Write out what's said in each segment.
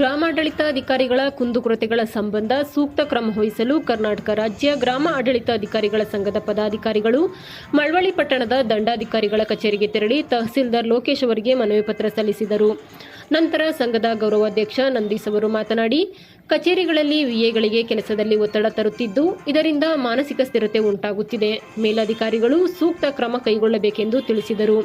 ಗ್ರಾಮಾಡಳಿತಾಧಿಕಾರಿಗಳ ಕುಂದುಕೊರತೆಗಳ ಸಂಬಂಧ ಸೂಕ್ತ ಕ್ರಮ ವಹಿಸಲು ಕರ್ನಾಟಕ ರಾಜ್ಯ ಗ್ರಾಮ ಆಡಳಿತಾಧಿಕಾರಿಗಳ ಸಂಘದ ಪದಾಧಿಕಾರಿಗಳು ಮಳವಳ್ಳಿ ಪಟ್ಟಣದ ದಂಡಾಧಿಕಾರಿಗಳ ಕಚೇರಿಗೆ ತೆರಳಿ ತಹಸೀಲ್ದಾರ್ ಲೋಕೇಶ್ ಅವರಿಗೆ ಮನವಿ ಪತ್ರ ಸಲ್ಲಿಸಿದರು. ನಂತರ ಸಂಘದ ಗೌರವಾಧ್ಯಕ್ಷ ನಂದೀಸ್ ಅವರು ಮಾತನಾಡಿ, ಕಚೇರಿಗಳಲ್ಲಿ ವಿಎಗಳಿಗೆ ಕೆಲಸದಲ್ಲಿ ಒತ್ತಡ ತರುತ್ತಿದ್ದು, ಇದರಿಂದ ಮಾನಸಿಕ ಸ್ಥಿರತೆ ಉಂಟಾಗುತ್ತಿದೆ. ಮೇಲಧಿಕಾರಿಗಳು ಸೂಕ್ತ ಕ್ರಮ ಕೈಗೊಳ್ಳಬೇಕೆಂದು ತಿಳಿಸಿದರು.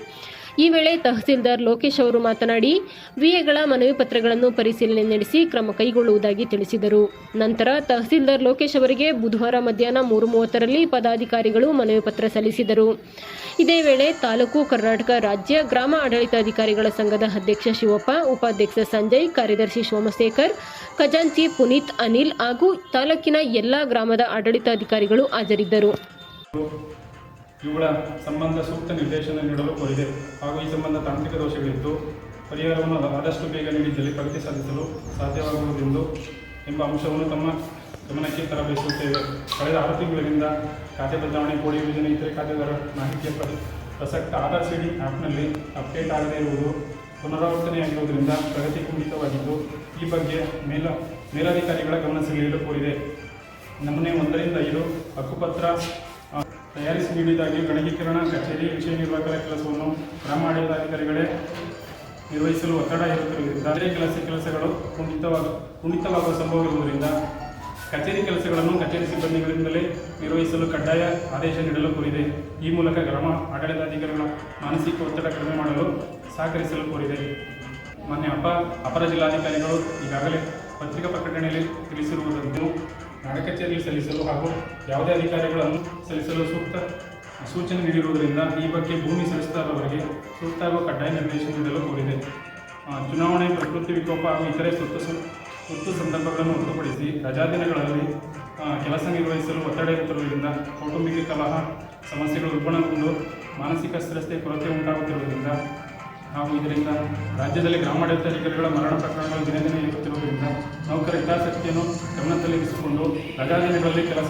ಈ ವೇಳೆ ತಹಸೀಲ್ದಾರ್ ಲೋಕೇಶ್ ಅವರು ಮಾತನಾಡಿ, ವಿಎಗಳ ಮನವಿ ಪತ್ರಗಳನ್ನು ಪರಿಶೀಲನೆ ನಡೆಸಿ ಕ್ರಮ ಕೈಗೊಳ್ಳುವುದಾಗಿ ತಿಳಿಸಿದರು. ನಂತರ ತಹಸೀಲ್ದಾರ್ ಲೋಕೇಶ್ ಅವರಿಗೆ ಬುಧವಾರ ಮಧ್ಯಾಹ್ನ ಮೂರು ಮೂವತ್ತರಲ್ಲಿ ಪದಾಧಿಕಾರಿಗಳು ಮನವಿ ಪತ್ರ ಸಲ್ಲಿಸಿದರು. ಇದೇ ವೇಳೆ ತಾಲೂಕು ಕರ್ನಾಟಕ ರಾಜ್ಯ ಗ್ರಾಮ ಆಡಳಿತಾಧಿಕಾರಿಗಳ ಸಂಘದ ಅಧ್ಯಕ್ಷ ಶಿವಪ್ಪ, ಉಪಾಧ್ಯಕ್ಷ ಸಂಜಯ್, ಕಾರ್ಯದರ್ಶಿ ಸೋಮಶೇಖರ್, ಖಜಾಂಚಿ ಪುನೀತ್ ಅನಿಲ್ ಹಾಗೂ ತಾಲೂಕಿನ ಎಲ್ಲ ಗ್ರಾಮದ ಆಡಳಿತಾಧಿಕಾರಿಗಳು ಹಾಜರಿದ್ದರು. ಇವುಗಳ ಸಂಬಂಧ ಸೂಕ್ತ ನಿರ್ದೇಶನ ನೀಡಲು ಕೋರಿದೆ. ಹಾಗೂ ಈ ಸಂಬಂಧ ತಾಂತ್ರಿಕ ದೋಷಗಳಿದ್ದು, ಪರಿಹಾರವನ್ನು ಆದಷ್ಟು ಬೇಗ ನೀಡಿದ್ದಲ್ಲಿ ಪ್ರಗತಿ ಸಾಧಿಸಲು ಸಾಧ್ಯವಾಗುವುದೆಂದು ಎಂಬ ಅಂಶವನ್ನು ತಮ್ಮ ಗಮನಕ್ಕೆ ತರಬಯಸುತ್ತೇವೆ ಕಳೆದ ಆರು ತಿಂಗಳಿಂದ ಖಾತೆ ಬದಲಾವಣೆ, ಕೋಡಿ ಯೋಜನೆ, ಇತರೆ ಖಾತೆದಾರ ಮಾಹಿತಿಯ ಪ್ರ- ಪ್ರಸಕ್ತ ಆಧಾರ್ ಸಿಡಿ ಆ್ಯಪ್ನಲ್ಲಿ ಅಪ್ಡೇಟ್ ಆಗದೇ ಇರುವುದು ಪುನರಾವರ್ತನೆಯಾಗಿರುವುದರಿಂದ ಪ್ರಗತಿ ಕುಂಠಿತವಾಗಿದ್ದು, ಈ ಬಗ್ಗೆ ಮೇಲ, ಮೇಲಾಧಿಕಾರಿಗಳ ಗಮನ ಸೆಳೆಯಲು ಕೋರಿದೆ. ನಮೂನೆ ಒಂದರಿಂದ ಐದು ಹಕ್ಕುಪತ್ರ ತಯಾರಿಸಿ ನೀಡಿದ್ದಾಗಿ ಗಣಕೀಕರಣ ಕಚೇರಿ ವಿಷಯ ನಿರ್ವಾಹಕರ ಕೆಲಸವನ್ನು ಗ್ರಾಮಾಡಳಿತಾಧಿಕಾರಿಗಳೇ ನಿರ್ವಹಿಸಲು ಒತ್ತಡ ಇರುತ್ತಿರುವುದರಿಂದ ಬೇರೆ ಕೆಲಸ ಕೆಲಸಗಳು ಕುಂಠಿತವಾಗ, ಕುಂಠಿತವಾಗುವ ಸಂಭವ ಇರುವುದರಿಂದ ಕಚೇರಿ ಕೆಲಸಗಳನ್ನು ಕಚೇರಿ ಸಿಬ್ಬಂದಿಗಳಿಂದಲೇ ನಿರ್ವಹಿಸಲು ಕಡ್ಡಾಯ ಆದೇಶ ನೀಡಲು ಕೋರಿದೆ. ಈ ಮೂಲಕ ಗ್ರಾಮ ಆಡಳಿತಾಧಿಕಾರಿಗಳ ಮಾನಸಿಕ ಒತ್ತಡ ಕಡಿಮೆ ಮಾಡಲು ಸಹಕರಿಸಲು ಕೋರಿದೆ. ಮಾನ್ಯ ಅಪ, ಅಪರ ಜಿಲ್ಲಾಧಿಕಾರಿಗಳು ಈಗಾಗಲೇ ಪತ್ರಿಕಾ ಪ್ರಕಟಣೆಯಲ್ಲಿ ತಿಳಿಸಿರುವುದನ್ನು ನಾಡ ಕಚೇರಿಯಲ್ಲಿ ಸಲ್ಲಿಸಲು ಹಾಗೂ ಯಾವುದೇ ಅಧಿಕಾರಿಗಳನ್ನು ಸಲ್ಲಿಸಲು ಸೂಕ್ತ ಸೂಚನೆ ನೀಡಿರುವುದರಿಂದ ಈ ಬಗ್ಗೆ ಭೂಮಿ ಸಲ್ಲಿಸಿದವರಿಗೆ ಸೂಕ್ತ ಹಾಗೂ ಕಡ್ಡಾಯ ನಿರ್ದೇಶನ ನೀಡಲು ಕೋರಿದೆ. ಚುನಾವಣೆ, ಪ್ರಕೃತಿ ವಿಕೋಪ ಹಾಗೂ ಇತರೆ ತುರ್ತು ಸು ತುರ್ತು ಸಂದರ್ಭಗಳನ್ನು ಹೊರತುಪಡಿಸಿ ರಜಾದಿನಗಳಲ್ಲಿ ಕೆಲಸ ನಿರ್ವಹಿಸಲು ಒತ್ತಡ ಇರುತ್ತಿರುವುದರಿಂದ ಕೌಟುಂಬಿಕ ಕಲಹ, ಸಮಸ್ಯೆಗಳು ಉಲ್ಬಣಗೊಂಡು ಮಾನಸಿಕ ಸ್ಥಿರತೆ ಕೊರತೆ ಉಂಟಾಗುತ್ತಿರುವುದರಿಂದ ಹಾಗೂ ಇದರಿಂದ ರಾಜ್ಯದಲ್ಲಿ ಗ್ರಾಮಾಡಳಿತಾಧಿಕಾರಿಗಳ ಮರಣ ಪ್ರಕರಣಗಳು ದಿನೇ ದಿನೇ ಹಿತಾಸಕ್ತಿಯನ್ನು ಗಮನದಲ್ಲಿರಿಸಿಕೊಂಡು ರಜಾ ದಿನಗಳಲ್ಲಿ ಕೆಲಸ